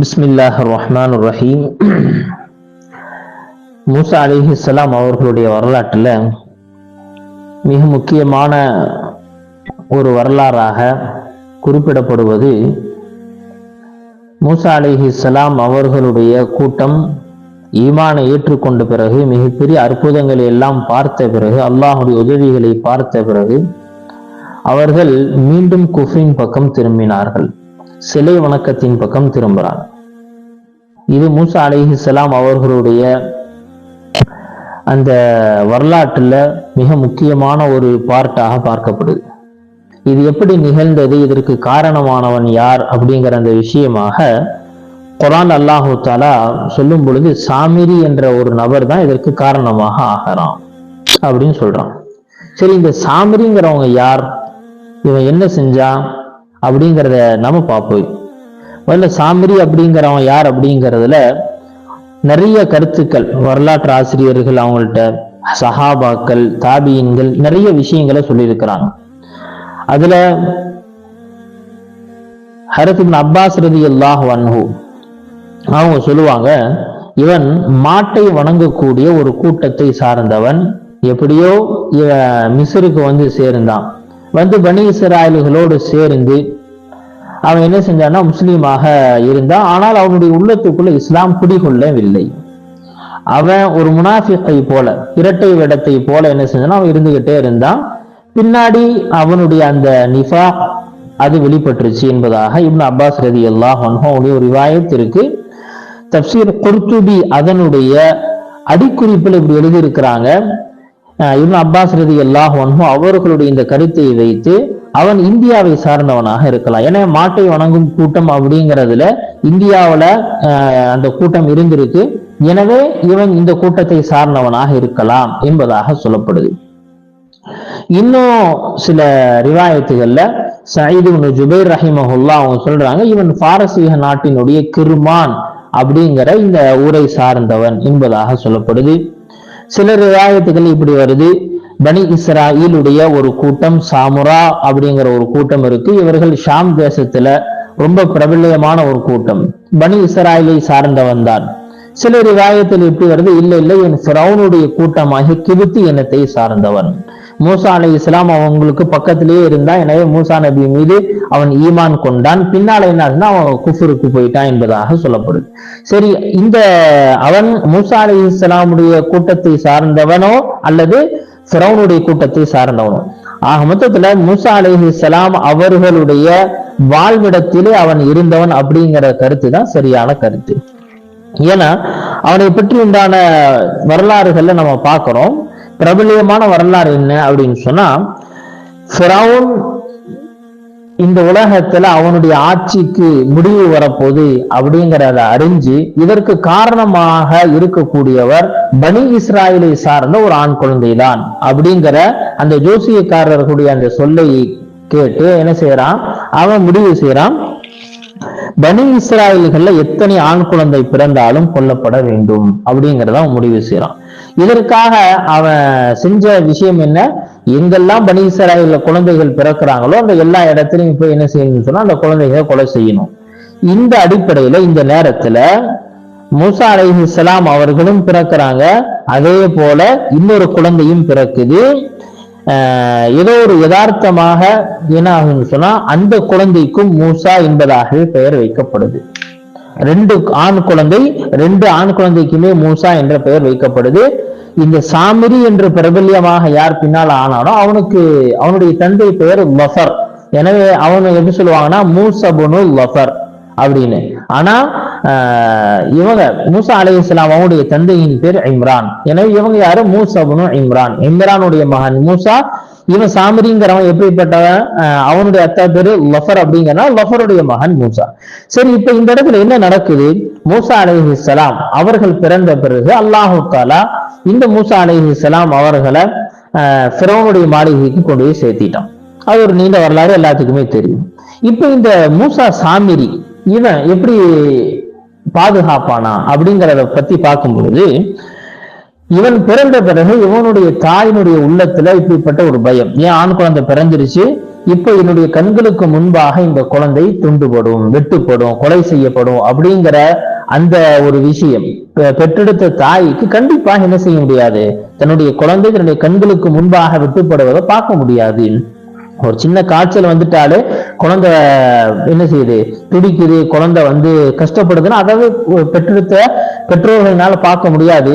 பிஸ்மில்லாஹ் ரஹ்மான் ரஹீம் மூசா அலிஹிஸ்லாம் அவர்களுடைய வரலாற்றில் மிக முக்கியமான ஒரு வரலாறாக குறிப்பிடப்படுவது மூசா அலிஹிஸ்லாம் அவர்களுடைய கூட்டம் ஈமானை ஏற்றுக்கொண்ட பிறகு மிகப்பெரிய அற்புதங்களை எல்லாம் பார்த்த பிறகு அல்லாஹுடைய உதவிகளை பார்த்த பிறகு அவர்கள் மீண்டும் குஃபின் பக்கம் திரும்பினார்கள். சிலை வணக்கத்தின் பக்கம் திரும்புகிறார் இது மூசா அலிஹிஸ்லாம் அவர்களுடைய அந்த வரலாற்றுல மிக முக்கியமான ஒரு பார்ட்டாக பார்க்கப்படுது. இது எப்படி நிகழ்ந்தது? இதற்கு காரணமானவன் யார்? அப்படிங்கிற அந்த விஷயமாக குரான் அல்லாஹு தாலா சொல்லும் பொழுது சாமிரி என்ற ஒரு நபர் தான் இதற்கு காரணமாக ஆகிறான் அப்படின்னு சொல்றான். சரி இந்த சாமிரிங்கிறவங்க யார்? இவன் என்ன செஞ்சான்? அப்படிங்கிறத நம்ம பார்ப்போம். முதல்ல சாமிரி அப்படிங்கிறவன் யார் அப்படிங்கிறதுல நிறைய கருத்துக்கள் வரலாற்று ஆசிரியர்கள் அவங்கள்ட்ட சஹாபாக்கள் தாபியன்கள் நிறைய விஷயங்களை சொல்லியிருக்கிறாங்க. அதுல ஹரத் அப்பாஸ் ரதி அல்லாஹ் வன்ஹு அவங்க சொல்லுவாங்க இவன் மாட்டை வணங்கக்கூடிய ஒரு கூட்டத்தை சார்ந்தவன் எப்படியோ இவன் மிஸ்ருக்கு வந்து சேர்ந்தான். வந்து பனி இஸ்ராயல்களோடு சேர்ந்து அவன் என்ன செஞ்சான்னா முஸ்லீமாக இருந்தான். ஆனால் அவனுடைய உள்ளத்துக்குள்ள இஸ்லாம் குடிகொள்ளவில்லை. அவன் ஒரு முனாஃபிகை போல இரட்டை வேடத்தை போல என்ன செஞ்சான் அவன் இருந்துகிட்டே இருந்தான். பின்னாடி அவனுடைய அந்த நிஃபா அது வெளிப்பட்டுருச்சு என்பதாக இப்னு அப்பாஸ் ரதி அல்லாஹ் அவனுடைய ஒரு விவாயத்திற்கு தப்சீர் குர்துபி அதனுடைய அடிக்குறிப்பில் இப்படி எழுதியிருக்கிறாங்க. இப்னு அப்பாஸ் ரதி அல்லாஹ் அவர்களுடைய இந்த கருத்தை வைத்து அவன் இந்தியாவை சார்ந்தவனாக இருக்கலாம். ஏன்னா மாட்டை வணங்கும் கூட்டம் அப்படிங்கிறதுல இந்தியாவில் அந்த கூட்டம் இருந்திருக்கு. எனவே இவன் இந்த கூட்டத்தை சார்ந்தவனாக இருக்கலாம் என்பதாக சொல்லப்படுது. இன்னும் சில ரிவாயத்துகள்ல சயீது ஜுபைர் ரஹிமஹுல்லா அவங்க சொல்றாங்க இவன் பாரசீக நாட்டினுடைய கிருமான் அப்படிங்கிற இந்த ஊரை சார்ந்தவன் என்பதாக சொல்லப்படுது. சில ரிவாயத்துகள் இப்படி வருது. பனி இஸ்ராயிலுடைய ஒரு கூட்டம் சாமுரா அப்படிங்கிற ஒரு கூட்டம் இருக்கு. இவர்கள் ஷாம் தேசத்துல ரொம்ப பிரபல்யமான ஒரு கூட்டம். பனி இஸ்ராயலை சார்ந்தவன் தான். சில ரிவாயத்தில் இப்படி வருது இல்லை இல்லை என் ஃபிரௌனுடைய கூட்டமாக கிபித்து இனத்தை சார்ந்தவன்? மூசா அலை இஸ்லாம் அவங்களுக்கு பக்கத்திலேயே இருந்தா எனவே மூசா நபி மீது அவன் ஈமான் கொண்டான். பின்னால என்ன அவன் குஃபருக்கு போயிட்டான் என்பதாக சொல்லப்படுது. சரி இந்த அவன் மூசா அலை இஸ்லாமுடைய கூட்டத்தை சார்ந்தவனோ அல்லது ஃபிரௌனுடைய கூட்டத்தை சார்ந்தவனும் ஆக மொத்தத்துல மூசா அலஹி சலாம் அவர்களுடைய வாழ்விடத்திலே அவன் இருந்தவன் அப்படிங்கிற கருத்து தான் சரியான கருத்து. ஏன்னா அவனை பற்றி உண்டான வரலாறுகள்ல நம்ம பார்க்கிறோம். பிரபலியமான வரலாறு என்ன அப்படின்னு சொன்னா ஃபிரௌன் இந்த உலகத்துல அவனுடைய ஆட்சிக்கு முடிவு வரப்போகுது அப்படிங்கிறத அறிஞ்சு இதற்கு காரணமாக இருக்கக்கூடியவர் பனி இஸ்ராயலை சார்ந்த ஒரு ஆண் குழந்தைதான் அப்படிங்கிற அந்த ஜோசியக்காரர்களுடைய அந்த சொல்லை கேட்டு என்ன செய்யறான்? அவன் முடிவு செய்யறான் பனி இஸ்ராயல்கள்ல எத்தனை ஆண் குழந்தை பிறந்தாலும் கொல்லப்பட வேண்டும் அப்படிங்கிறத அவன் முடிவு செய்யறான். இதற்காக அவன் செஞ்ச விஷயம் என்ன? எங்கெல்லாம் பனி இஸ்ராயல்ல குழந்தைகள் பிறக்கிறாங்களோ அந்த எல்லா இடத்துலையும் போய் என்ன செய்யணும்னு சொன்னா அந்த குழந்தைகளை கொலை செய்யணும். இந்த அடிப்படையில இந்த நேரத்துல மூசா அலைஹிஸ்லாம் அவர்களும் பிறக்கிறாங்க. அதே போல இன்னொரு குழந்தையும் பிறக்குது. ஏதோ ஒரு யதார்த்தமாக என்ன ஆகுன்னு சொன்னா அந்த குழந்தைக்கும் மூசா என்பதாகவே பெயர் வைக்கப்படுது. ரெண்டு ஆண் குழந்தை ரெண்டு ஆண் குழந்தைக்குமே மூசா என்ற பெயர் வைக்கப்படுது. இந்த சாமிரி என்று பிரபல்யமாக யார் பின்னால் ஆனாலும் அவனுக்கு அவனுடைய தந்தை பெயர் லஃபர் எனவே அவனு எப்படி சொல்லுவாங்கன்னா மூசபுனு லஃபர் அப்படின்னு. ஆனா இவங்க மூசா அலி இஸ்லாம் அவனுடைய தந்தையின் பேர் இம்ரான். எனவே இவங்க யாரு? மூசபுனு இம்ரான். இம்ரானுடைய மகன் மூசா இவன் சாமரிங்கிறவன் எப்படிப்பட்டவன் அவனுடைய அத்தா பேரு லஃபர் அப்படிங்கிறனா லஃபருடைய மகன் மூசா. சரி இப்ப இந்த இடத்துல என்ன நடக்குது? மூசா அலஹி சலாம் அவர்கள் பிறந்த பிறகு அல்லாஹு தாலா இந்த மூசா அலஹி சலாம் அவர்களை பிறவனுடைய மாளிகைக்கு கொண்டு போய் சேர்த்திட்டான். அது ஒரு நீண்ட வரலாறு எல்லாத்துக்குமே தெரியும். இப்ப இந்த மூசா சாமிரி இவன் எப்படி பாதுகாப்பானா அப்படிங்கிறத பத்தி பார்க்கும்பொழுது இவன் பிறந்த பிறகு இவனுடைய தாயினுடைய உள்ளத்துல இப்படிப்பட்ட ஒரு பயம். ஏன் ஆண் குழந்தை பிறந்துருச்சு? இப்ப என்னுடைய கண்களுக்கு முன்பாக இந்த குழந்தை துண்டுபடும் வெட்டுப்படும் கொலை செய்யப்படும் அப்படிங்கிற அந்த ஒரு விஷயம். பெற்றெடுத்த தாய்க்கு கண்டிப்பாக என்ன செய்ய முடியாது? தன்னுடைய குழந்தை தன்னுடைய கண்களுக்கு முன்பாக வெட்டுப்படுவதை பார்க்க முடியாது. ஒரு சின்ன காய்ச்சல் வந்துட்டாலே குழந்தை என்ன செய்யுது? துடிக்குது குழந்தை வந்து கஷ்டப்படுதுன்னா அதாவது பெற்றெடுத்த பெற்றோர்களினால பார்க்க முடியாது.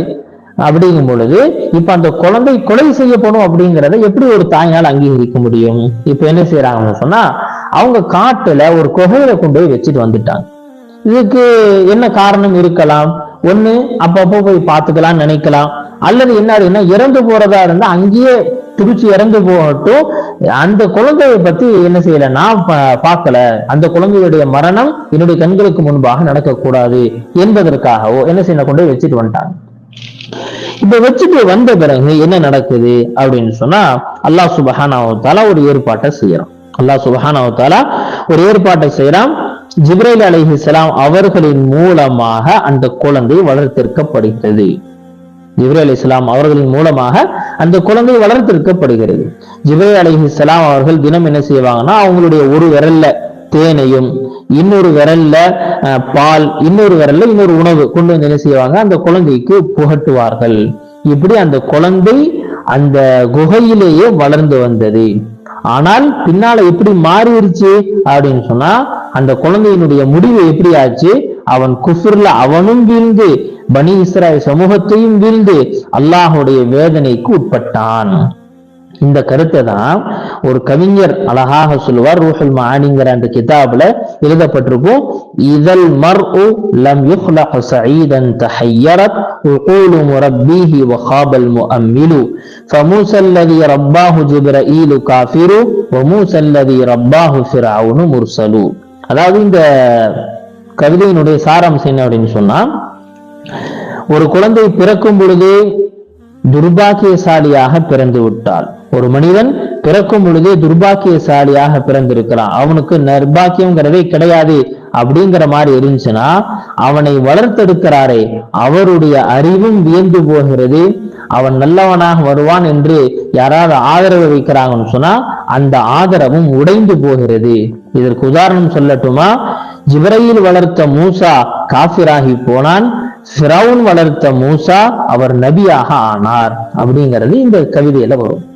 அப்படிங்கும் பொழுது இப்ப அந்த குழந்தை கொலை செய்யப்படும் அப்படிங்கிறத எப்படி ஒரு தாயினால் அங்கீகரிக்க முடியும்? இப்ப என்ன செய்யறாங்கன்னு சொன்னா அவங்க காட்டுல ஒரு குகையில கொண்டு போய் வச்சுட்டு வந்துட்டாங்க. இதுக்கு என்ன காரணம் இருக்கலாம்? ஒண்ணு அப்பப்போ போய் பார்த்துக்கலாம்னு நினைக்கலாம். அல்லது என்ன அப்படின்னா இறந்து போறதா இருந்தா அங்கேயே துடிச்சு இறந்து போகட்டும். அந்த குழந்தையை பத்தி என்ன செய்யல? நான் பார்க்கல. அந்த குழந்தையுடைய மரணம் என்னுடைய கண்களுக்கு முன்பாக நடக்கக்கூடாது என்பதற்காகவோ என்ன செய்ய கொண்டு போய் வச்சுட்டு வந்துட்டாங்க. இப்ப வச்சுட்டு வந்த பிறகு என்ன நடக்குது அப்படின்னு சொன்னா அல்லாஹ் சுபஹானாவத்தாலா ஒரு ஏற்பாட்டை செய்யறான். அல்லாஹ் சுபஹானாவத்தாலா ஒரு ஏற்பாட்டை செய்யறான். ஜிப்ரைல் அலிஹிஸ்லாம் அவர்களின் மூலமாக அந்த குழந்தை வளர்த்திருக்கப்படுகிறது. ஜிப்ரே அலி இஸ்லாம் அவர்களின் மூலமாக அந்த குழந்தை வளர்த்திருக்கப்படுகிறது. ஜிப்ரே அலி இஸ்லாம் அவர்கள் தினம் என்ன செய்வாங்கன்னா அவங்களுடைய ஒரு விரல்ல தேனையும் இன்னொரு விரல்ல அஹ், பால் இன்னொரு விரல்ல இன்னொரு உணவு கொண்டு வந்து என்ன செய்வாங்க? அந்த குழந்தைக்கு புகட்டுவார்கள். இப்படி அந்த குழந்தை அந்த குகையிலேயே வளர்ந்து வந்தது. ஆனால் பின்னால எப்படி மாறிடுச்சு அப்படின்னு சொன்னா அந்த குழந்தையினுடைய முடிவு எப்படி ஆச்சு? அவன் குஃப்ர்ல அவனும் வீழ்ந்து பனி இஸ்ராயல் சமூகத்தையும் வீழ்ந்து அல்லாஹுடைய வேதனைக்கு உட்பட்டான். இந்த கருத்தை தான் ஒரு கவிஞர் அழகாக சொல்லுவார் ரூஹுல் மானிங்கிற அந்த கிதாப்ல எழுதப்பட்டிருக்கும். இதல் மர் லம் யுஹ்லஹு சஈதன் தஹய்யரத் உகூலு முரப்பீஹி வஹாபல் முஅம்மிலு. ஃபமூச அல்லதி ரப்பாஹு ஜிப்ரஈலு காஃபிரு வமூச ரப்பாஹு ஃபிரவுனு முர்சலு. அதாவது இந்த கவிதையினுடைய சாராம்சம் என்ன அப்படின்னு சொன்னா ஒரு குழந்தை பிறக்கும் பொழுது துர்பாக்கியசாலியாக பிறந்து விட்டாள். ஒரு மனிதன் பிறக்கும் பொழுதே துர்பாக்கியசாலியாக பிறந்திருக்கிறான். அவனுக்கு நிர்பாக்கியம்ங்கிறதே கிடையாது அப்படிங்கிற மாதிரி இருந்துச்சுன்னா அவனை வளர்த்தெடுக்கிறாரே அவருடைய அறிவும் வியந்து போகிறது அவன் நல்லவனாக வருவான் என்று யாராவது ஆதரவு வைக்கிறாங்கன்னு சொன்னா அந்த ஆதரவும் உடைந்து போகிறது. இதற்கு உதாரணம் சொல்லட்டுமா? ஜிப்ரையில் வளர்த்த மூசா காஃபிராகி போனான். ஃபிரௌன் வளர்த்த மூசா அவர் நபியாக ஆனார். அப்படிங்கிறது இந்த கவிதையில வரும்.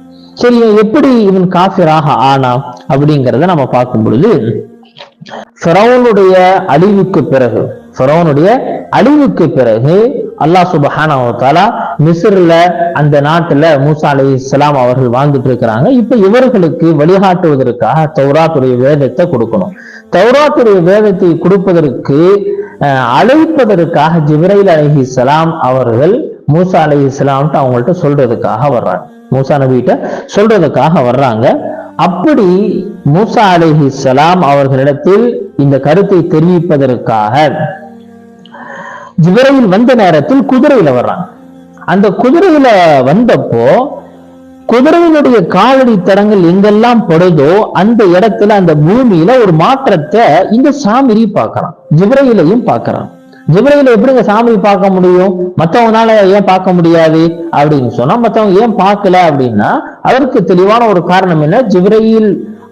சரி எப்படி இவன் காஃபிராக ஆனா அப்படிங்கிறத நம்ம பார்க்கும் பொழுது ஃபிரௌனுடைய அழிவுக்கு பிறகு ஃபிரௌனுடைய அழிவுக்கு பிறகு அல்லாஹ் சுபஹானா வ அந்த நாட்டுல மூசா அலைஹிஸ்ஸலாம் அவர்கள் வாழ்ந்துட்டு இருக்கிறாங்க. இப்ப இவர்களுக்கு வழிகாட்டுவதற்காக தௌராத்துடைய வேதத்தை கொடுக்கணும். தௌராத்துடைய வேதத்தை கொடுப்பதற்கு அஹ், அழைப்பதற்காக ஜிப்ரைல் அலைஹிஸ்ஸலாம் அவர்கள் மூசா அலைஹிஸ்ஸலாம்ட்டு அவங்கள்ட்ட சொல்றதுக்காக வர்றாங்க. மூசா நபிகிட்ட சொல்றதுக்காக வர்றாங்க. அப்படி மூசா அலைஹிஸ்ஸலாம் அவர்களிடத்தில் இந்த கருத்தை தெரிவிப்பதற்காக ஜிப்ரைல் வந்த நேரத்தில் குதிரையில வர்றாங்க. அந்த குதிரையில வந்தப்போ குதிரையினுடைய காலடி தடங்கள் எங்கெல்லாம் படுதோ அந்த இடத்துல அந்த பூமியில ஒரு மாற்றத்தை இந்த சாமிரி பார்க்கறான். ஜிப்ரையிலையும் பார்க்கறான். ஜிப்ரையில எப்படிங்க சாமி பார்க்க முடியும்? மத்தவங்கனால ஏன் பார்க்க முடியாது? அப்படின்னு சொன்னா மத்தவங்க ஏன் பார்க்கல அப்படின்னா அதற்கு தெளிவான ஒரு காரணம் என்ன? ஜிப்ரையில்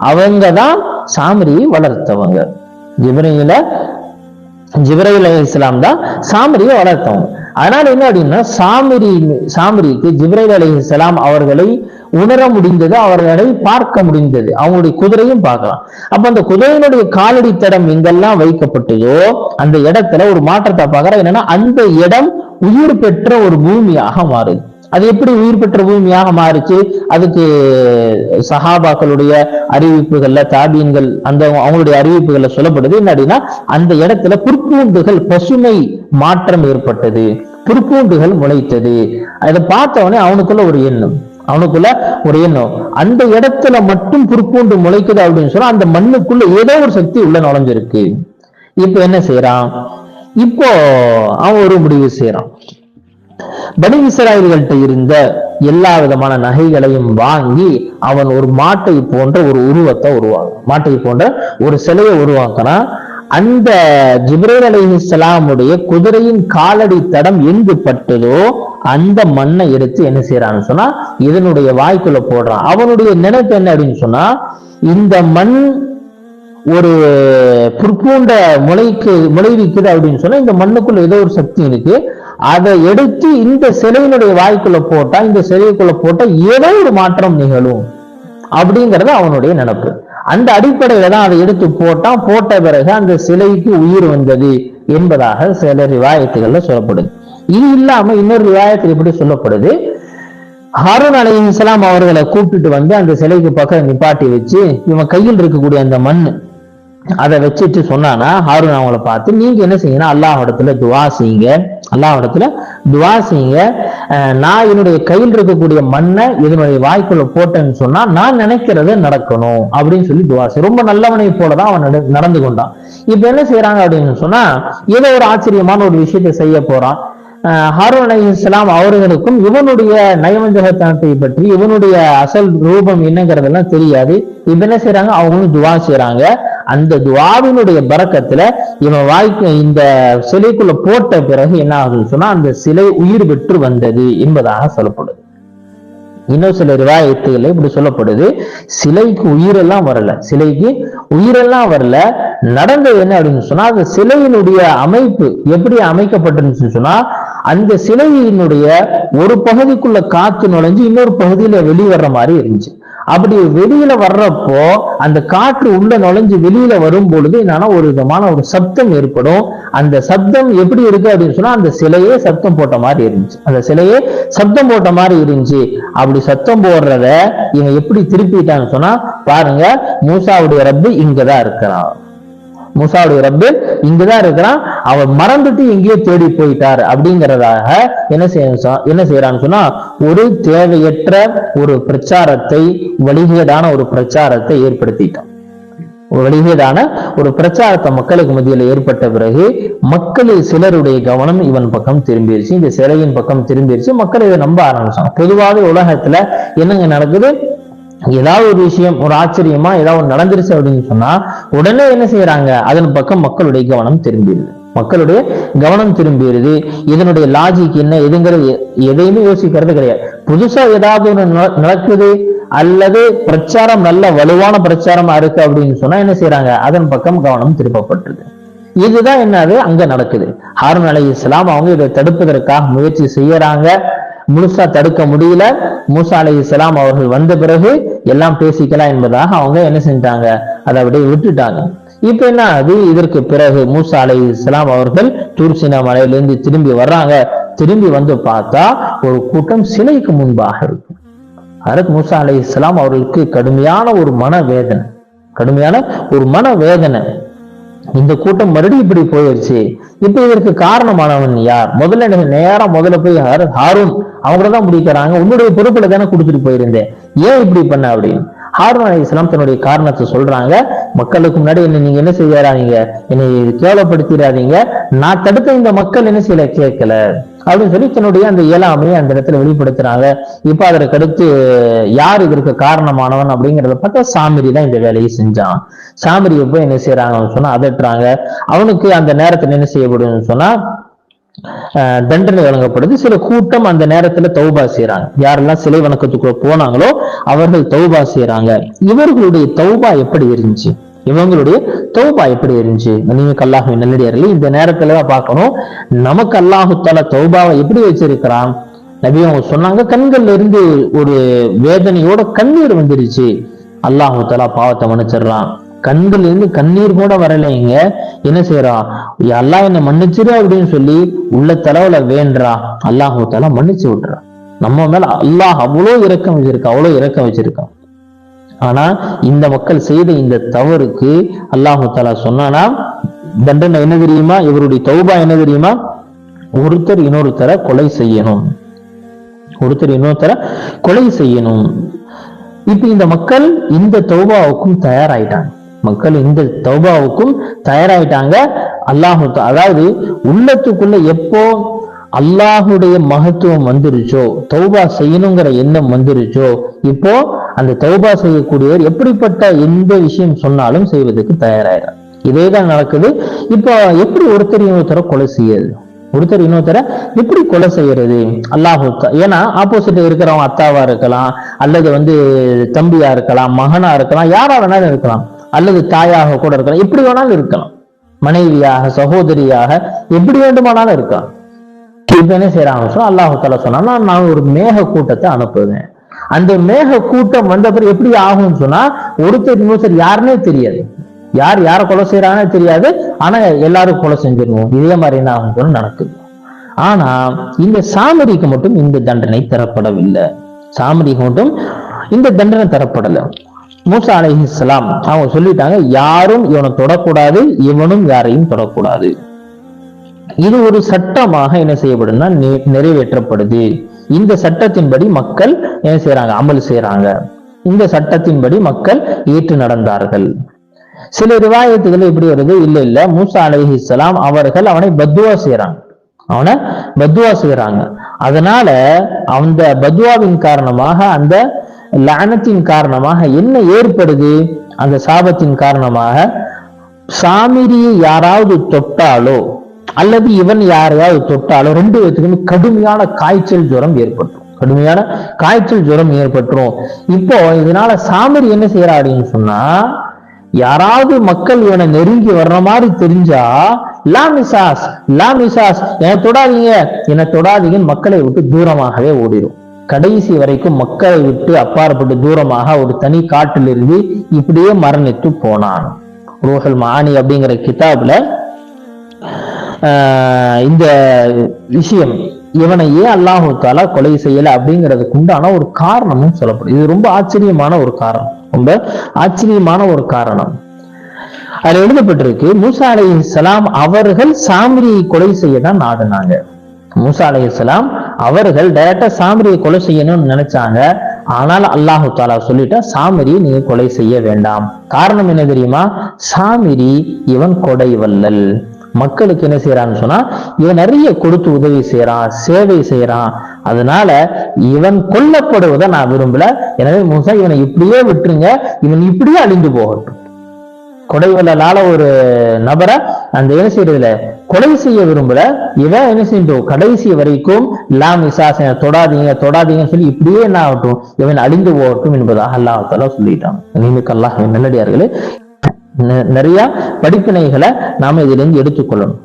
அவங்க தான் சாமரியை வளர்த்தவங்க. ஜிப்ரையில ஜிப்ரைல் அலி இஸ்லாம் தான் சாமரியை வளர்த்தவங்க. அதனால என்ன அப்படின்னா சாமரி சாமரிக்கு ஜிப்ரைல் அலி இஸ்லாம் அவர்களை உணர முடிந்தது அவர்களை பார்க்க முடிந்தது. அவங்களுடைய குதிரையும் பார்க்கலாம். அப்ப அந்த குதிரையினுடைய காலடி தடம் எங்கெல்லாம் வைக்கப்பட்டதோ அந்த இடத்துல ஒரு மாற்றத்தை பார்க்கற என்னன்னா அந்த இடம் உயிர் பெற்ற ஒரு பூமியாக மாறுது. அது எப்படி உயிர் பெற்ற பூமியாக மாறுச்சு? அதுக்கு சஹாபாக்களுடைய அறிவிப்புகள்ல தாபீன்கள் அந்த அவங்களுடைய அறிவிப்புகள்ல சொல்லப்படுது. என்ன அப்படின்னா அந்த இடத்துல புற்பூண்டுகள் பசுமை மாற்றம் ஏற்பட்டது. புற்பூண்டுகள் முளைத்தது. அதை பார்த்தவொடனே அவனுக்குள்ள ஒரு எண்ணம். அவனுக்குள்ள ஒரு எண்ணம். அந்த இடத்துல மட்டும் புற்பூண்டு முளைக்குது அப்படின்னு சொன்னா அந்த மண்ணுக்குள்ள ஏதோ ஒரு சக்தி உள்ள நுழைஞ்சிருக்கு. இப்ப என்ன செய்யறான்? இப்போ அவன் ஒரு முடிவு செய்யறான். பனி இஸ்ராயல்கள்ட்ட இருந்த எல்லா விதமான நகைகளையும் வாங்கி அவன் ஒரு மாட்டை போன்ற ஒரு உருவத்தை உருவாங்க மாட்டை போன்ற ஒரு சிலையை உருவாக்கினா அந்த ஜிப்ரேல் அலைஹிஸ்ஸலாமுடைய குதிரையின் காலடி தடம் எங்கு பட்டதோ அந்த மண்ணை எடுத்து என்ன செய்யறான்னு சொன்னா இதனுடைய வாய்க்குள்ள போடுறான். அவனுடைய நினைப்பு என்ன அப்படின்னு சொன்னா இந்த மண் ஒரு புற்பூண்ட முளைக்கு முளைவிக்குது அப்படின்னு சொன்னா இந்த மண்ணுக்குள்ள ஏதோ ஒரு சக்தி இருக்கு. அதை எடுத்து இந்த சிலையினுடைய வாய்க்குள்ள போட்டா இந்த சிலைக்குள்ள போட்டா ஏதோ ஒரு மாற்றம் நிகழும். அப்படிங்கறது அவனுடைய நினப்பு. அந்த அடிப்படையில தான் அதை எடுத்து போட்டான் போட்ட பிறகு அந்த சிலைக்கு உயிர் வந்தது என்பதாக சில ரிவாயத்துகள்ல சொல்லப்படுது. இது இல்லாம இன்னொரு ரிவாயத்தில் எப்படி சொல்லப்படுது. ஹாரூன் அலைஹிஸ்ஸலாம் அவர்களை கூப்பிட்டுட்டு வந்து அந்த சிலைக்கு பக்கம் நிப்பாட்டி வச்சு இவன் கையில் இருக்கக்கூடிய அந்த மண் அதை வச்சுட்டு சொன்னானா ஹாரூன் அவங்கள பார்த்து நீங்க என்ன செய்யணும் அல்லாஹிடத்துல துவா செய்யுங்க. அல்லாஹிடத்துல துவா செய்யுங்க. நான் என்னுடைய கையில் இருக்கக்கூடிய மண்ணை இதனுடைய வாய்க்குள்ள போட்டேன்னு சொன்னா நான் நினைக்கிறத நடக்கணும். அப்படின்னு சொல்லி துவா செய்ய ரொம்ப நல்லவனை போலதான் அவன் நடந்து கொண்டான். இப்ப என்ன செய்யறாங்க அப்படின்னு சொன்னா ஏதோ ஒரு ஆச்சரியமான ஒரு விஷயத்தை செய்ய போறான். ஹாரூன் அலி இஸ்லாம் அவர்களுக்கும் இவனுடைய நயவஞ்சகத்தனத்தை பற்றி இவனுடைய அசல் ரூபம் என்னங்கிறதெல்லாம் தெரியாது. இப்ப என்ன செய்யறாங்க அவங்களும் துவா செய்யறாங்க அந்த துவாவினுடைய பறக்கத்துல இவன் வாய்க்கு இந்த சிலைக்குள்ள போட்ட பிறகு என்ன ஆகுதுன்னு சொன்னா அந்த சிலை உயிர் பெற்று வந்தது என்பதாக சொல்லப்படுது. இன்னும் சில ரிவாயத்துகள் இப்படி சொல்லப்படுது. சிலைக்கு உயிரெல்லாம் வரல. சிலைக்கு உயிரெல்லாம் வரல. நடந்தது என்ன அப்படின்னு சொன்னா அந்த சிலையினுடைய அமைப்பு எப்படி அமைக்கப்பட்டிருந்துச்சு சொன்னா அந்த சிலையினுடைய ஒரு பகுதிக்குள்ள காத்து நுழைஞ்சு இன்னொரு பகுதியில வெளிவர்ற மாதிரி இருந்துச்சு. அப்படி வெளியில வர்றப்போ அந்த காற்று உள்ள நுழைஞ்சு வெளியில வரும் பொழுது என்னன்னா ஒரு விதமான ஒரு சப்தம் ஏற்படும். அந்த சப்தம் எப்படி இருக்கு அப்படின்னு சொன்னா அந்த சிலையே சப்தம் போட்ட மாதிரி இருந்துச்சு. அந்த சிலையே சப்தம் போட்ட மாதிரி இருந்துச்சு. அப்படி சத்தம் போடுறத இவன் எப்படி திருப்பிட்டான்னு சொன்னா பாருங்க மூசாவுடைய ரப்பு இங்கதான் இருக்கிறான். மூசாவுடைய ரப்பு இங்கதான் இருக்கிறான். அவன் மறந்துட்டு எங்கேயோ தேடி போயிட்டார். அப்படிங்கிறதாக என்ன செய்ய என்ன செய்யறான்னு சொன்னா ஒரு தேவையற்ற ஒரு பிரச்சாரத்தை வழிகேடான ஒரு பிரச்சாரத்தை ஏற்படுத்திட்டான். ஒரு வழிகேடான ஒரு பிரச்சாரத்தை மக்களுக்கு மத்தியில் ஏற்பட்ட பிறகு மக்களில் சிலருடைய கவனம் இவன் பக்கம் திரும்பிடுச்சு இந்த சிலையின் பக்கம் திரும்பிடுச்சு மக்கள் இதை நம்ப ஆரம்பிச்சாங்க. பொதுவாகவே உலகத்துல என்னங்க நடக்குது? ஏதாவது ஒரு விஷயம் ஒரு ஆச்சரியமா ஏதாவது ஒரு நடந்துருச்சு அப்படின்னு சொன்னா உடனே என்ன செய்யறாங்க? அதன் பக்கம் மக்களுடைய கவனம் திரும்பிடுது. மக்களுடைய கவனம் திரும்பிடுது. இதனுடைய லாஜிக் என்ன? எதுங்கிறது எ- எதையுமே யோசிக்கிறது கிடையாது. புதுசா ஏதாவது ஒண்ணு நடக்குது அல்லது பிரச்சாரம் நல்ல வலுவான பிரச்சாரமா இருக்கு அப்படின்னு சொன்னா என்ன செய்யறாங்க? அதன் பக்கம் கவனம் திருப்பப்பட்டது. இதுதான் என்னது அங்க நடக்குது. ஹாரூன் அலி இஸ்லாம் அவங்க இதை தடுப்பதற்காக முயற்சி செய்யறாங்க. முழுசா தடுக்க முடியல. மூசா அலி இஸ்லாம் அவர்கள் வந்த பிறகு எல்லாம் பேசிக்கலாம் என்பதாக அவங்க என்ன செஞ்சாங்க அதை அப்படியே விட்டுட்டாங்க. இப்ப என்ன அது இதற்கு பிறகு மூசா அலை இஸ்லாம் அவர்கள் தூர்சினா மலையிலிருந்து திரும்பி வர்றாங்க. திரும்பி வந்து பார்த்தா ஒரு கூட்டம் சிலைக்கு முன்பாக இருக்கும். ஹரத் மூசா அலை இஸ்லாம் அவர்களுக்கு கடுமையான ஒரு மன வேதனை கடுமையான ஒரு மன வேதனை இந்த கூட்டம் மறுபடியும் இப்படி போயிடுச்சு இப்ப இதற்கு காரணமானவன் யார்? முதல்ல எனக்கு நேரா முதல்ல போய் ஹாரூன் அவங்கள தான் பிடிக்கிறாங்க உன்னுடைய பொறுப்புல தானே கொடுத்துட்டு போயிருந்தேன். ஏன் இப்படி பண்ண அப்படின்னு? ஹாரூன் அலி இஸ்லாம் தன்னுடைய காரணத்தை சொல்றாங்க. மக்களுக்கு முன்னாடி என்ன நீங்க என்ன செய்யறாதீங்க என்னை கேவலப்படுத்திடாதீங்க. நான் தடுத்த இந்த மக்கள் என்ன செய்யல? கேட்கல. அப்படின்னு சொல்லி தன்னுடைய அந்த இயலாமையை அந்த இடத்துல வெளிப்படுத்துறாங்க. இப்ப அதற்கு அடுத்து யார் இதற்கு காரணமானவன் அப்படிங்கறத பார்த்தா சாமிரி தான் இந்த வேலையை செஞ்சான். சாமிரியை போய் என்ன செய்யறாங்கன்னு சொன்னா அதட்டுறாங்க. அவனுக்கு அந்த நேரத்துல என்ன செய்யப்படும்னு சொன்னா தண்டனை வழங்கப்படுது. சில கூட்டம் அந்த நேரத்துல தௌபா செய்யறாங்க யாரெல்லாம் சிலை வணக்கத்துக்குள்ள போனாங்களோ அவர்கள் தௌபா செய்யறாங்க இவர்களுடைய தௌபா எப்படி இருந்துச்சு? இவங்களுடைய தௌபா எப்படி இருந்துச்சு? நீங்க அல்லாஹ் நல்லடியார்கள் இந்த நேரத்துல தான் பார்க்கணும். நமக்கு அல்லாஹு தாலா தௌபாவை எப்படி வச்சிருக்கிறான்? நபி அவங்க சொன்னாங்க கண்கள்ல இருந்து ஒரு வேதனையோட கண்ணீர் வந்துருச்சு. அல்லாஹு தாலா பாவத்தை மன்னிச்சிடலாம். கண்கள் இருந்து கண்ணீர் கூட வரலைங்க என்ன செய்யறான் அல்லாஹ் என்ன மன்னிச்சிரு அப்படின்னு சொல்லி உள்ள தலைவுல வேண்டா அல்லாஹு தாலா மன்னிச்சு விட்டுறான். நம்ம மேல அல்லாஹ் அவ்வளோ இறக்கம் வச்சிருக்கா அவ்வளோ இறக்கம் வச்சிருக்கான் ஆனா இந்த மக்கள் செய்த இந்த தவறுக்கு அல்லாஹு தாலா சொன்னானா தண்டனை என்ன தெரியுமா? இவருடைய தௌபா என்ன தெரியுமா? ஒருத்தர் இன்னொருத்தரை கொலை செய்யணும். ஒருத்தர் இன்னொருத்தரை கொலை செய்யணும். இப்ப இந்த மக்கள் இந்த தௌபாவுக்கும் தயாராயிட்டாங்க. மக்கள் இந்த தௌபாவுக்கும் தயாராயிட்டாங்க. அல்லாஹு அதாவது உள்ளத்துக்குள்ள எப்போ அல்லாஹுடைய மகத்துவம் வந்துருச்சோ தௌபா செய்யணுங்கிற எண்ணம் வந்துருச்சோ இப்போ அந்த தௌபா செய்யக்கூடியவர் எப்படிப்பட்ட எந்த விஷயம் சொன்னாலும் செய்வதற்கு தயாராயிரம் இதேதான் நடக்குது. இப்போ எப்படி ஒருத்தர் இன்னொருத்தரை கொலை செய்யறது? ஒருத்தர் இன்னொருத்தரை எப்படி கொலை செய்யறது? அல்லாஹு ஏன்னா ஆப்போசிட்ல இருக்கிறவங்க அத்தாவா இருக்கலாம் அல்லது வந்து தம்பியா இருக்கலாம் மகனா இருக்கலாம் யாரா வேணாலும் இருக்கலாம் அல்லது தாயாக கூட இருக்கலாம் எப்படி வேணாலும் இருக்கலாம். மனைவியாக சகோதரியாக எப்படி வேண்டுமானாலும் இருக்கலாம். இப்ப என்ன செய்யறாங்க அல்லாஹு தாலா சொன்னா நான் ஒரு மேக கூட்டத்தை அனுப்புவேன். அந்த மேக கூட்டம் வந்த பிறகு எப்படி ஆகும்னு சொன்னா ஒருத்தர் இன்னொருத்தர் யாருன்னே தெரியாது. யார் யாரை கொலை செய்யறாங்கன்னு தெரியாது. ஆனா எல்லாரும் கொலை செஞ்சிருவோம். இதே மாதிரி என்ன ஆகும் சொன்னா நடக்குது. ஆனா இந்த சாமரிக்கு மட்டும் இந்த தண்டனை தரப்படவில்லை. சாமரிக்கு மட்டும் இந்த தண்டனை தரப்படலை. மூசா அலைஹிஸ்ஸலாம் அவங்க சொல்லிட்டாங்க யாரும் இவனை தொடக்கூடாது இவனும் யாரையும் தொடக்கூடாது. இது ஒரு சட்டமாக என்ன செய்யப்படுதுன்னா நிறைவேற்றப்படுது. இந்த சட்டத்தின்படி மக்கள் என்ன செய்யறாங்க அமல் செய்யறாங்க இந்த சட்டத்தின்படி மக்கள் ஏற்று நடந்தார்கள். சில ரிவாயத்துகள் எப்படி வருது. இல்ல இல்ல. மூசா அலைஹிஸ்ஸலாம் அவர்கள் அவனை பத்துவா செய்யறாங்க அவனை பத்துவா செய்யறாங்க அதனால அந்த பத்வாவின் காரணமாக அந்த லானத்தின் காரணமாக என்ன ஏற்படுது? அந்த சாபத்தின் காரணமாக சாமிரியை யாராவது தொட்டாலோ அல்லது இவன் யாரையாவது தொட்டாலோ ரெண்டு பேத்துக்குமே கடுமையான காய்ச்சல் ஜுரம் ஏற்பட்டுரும். கடுமையான காய்ச்சல் ஜுரம் ஏற்பட்டுரும். இப்போ இதனால சாமரி என்ன செய்யறா அப்படின்னு சொன்னா யாராவது மக்கள் இவனை நெருங்கி வர்ற மாதிரி தெரிஞ்சா லா மிசாஸ் லா மிசாஸ் என்ன தொடாதீங்க. என்னை தொடாதீங்கன்னு மக்களை விட்டு தூரமாகவே ஓடிடும் கடைசி வரைக்கும் மக்களை விட்டு அப்பாற்பட்டு தூரமாக ஒரு தனி காட்டிலிருந்து இப்படியே மரணித்து போனான். ரோஹல் மானி அப்படிங்கிற கிதாப்ல இந்த விஷயம் இவனை ஏன் அல்லாஹு தாலா கொலை செய்யல அப்படிங்கிறதுக்கு உண்டான ஒரு காரணமும் சொல்லப்படும். இது ரொம்ப ஆச்சரியமான ஒரு காரணம். ரொம்ப ஆச்சரியமான ஒரு காரணம். அதுல எழுதப்பட்டிருக்கு மூசா அலைஹிஸ்ஸலாம் அவர்கள் சாமிரியை கொலை செய்ய தான் நாடுனாங்க. மூசா அலைஹிஸ்ஸலாம் அவர்கள் டைரக்டா சாமிரியை கொலை செய்யணும்னு நினைச்சாங்க. ஆனால் அல்லாஹு தாலா சொல்லிட்டா சாமிரியை நீங்க கொலை செய்ய வேண்டாம். காரணம் என்ன தெரியுமா? சாமிரி இவன் கொடை வல்லல் மக்களுக்கு என்ன செய்யறான்னு சொன்னா இவன் நிறைய கொடுத்து உதவி செய்யறான் சேவை செய்யறான் அதனால இவன் கொல்லப்படுவதை நான் விரும்பல. எனவே மூசா இவனை இப்படியே விட்டுருங்க. இவன் இப்படியே அழிந்து போகட்டும். கொடைவல்லால ஒரு நபரை அந்த என்ன செய்யறதுல கொலை செய்ய விரும்பல. இவன் என்ன செய்யட்டும் கடைசி வரைக்கும் லாம் விசாசன தொடாதீங்க தொடாதீங்கன்னு சொல்லி இப்படியே என்ன ஆகட்டும் இவன் அழிந்து போகட்டும் என்பதாக அல்லாஹால சொல்லிட்டான். நீங்க அல்லாஹ் நல்லடியார்களே. நிறைய படிப்பினைகளை நாம இதிலிருந்து எடுத்துக்கொள்ளணும்.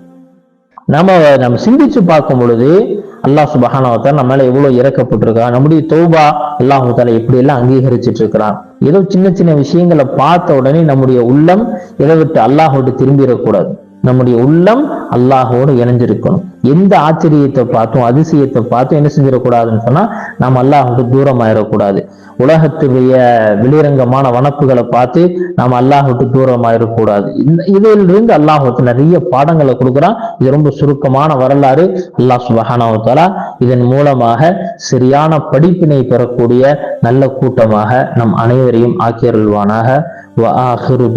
நாம நம்ம சிந்திச்சு பார்க்கும் பொழுது அல்லாஹ் சுபஹானவத்தால் நம்ம மேல எவ்வளவு இறக்கப்பட்டிருக்கான் நம்முடைய தௌபா அல்லாஹால எப்படி எல்லாம் அங்கீகரிச்சிட்டு இருக்கிறான் ஏதோ சின்ன சின்ன விஷயங்களை பார்த்த உடனே நம்முடைய உள்ளம் இதை விட்டு அல்லாஹ் விட்டு திரும்பிடக்கூடாது. நம்முடைய உள்ளம் அல்லாஹோடு இணைஞ்சிருக்கணும். எந்த ஆச்சரியத்தை பார்த்தும் அதிசயத்தை பார்த்தும் என்ன செஞ்சிடக்கூடாதுன்னு சொன்னா நாம் அல்லாஹ் விட்டு தூரம் ஆயிடக்கூடாது உலகத்துடைய வெளிரங்கமான வனப்புகளை பார்த்து நாம் அல்லாஹ் தூரமாயிடக்கூடாது. தூரம் ஆயிடக்கூடாது இந்த இதிலிருந்து அல்லாஹ் நிறைய பாடங்களை கொடுக்குறான். இது ரொம்ப சுருக்கமான வரலாறு. அல்லாஹ் சுபஹானாவத்தாலா இதன் மூலமாக சரியான படிப்பினை பெறக்கூடிய நல்ல கூட்டமாக நம் அனைவரையும் ஆக்கியருள்வானாக. வ ஆஹிரு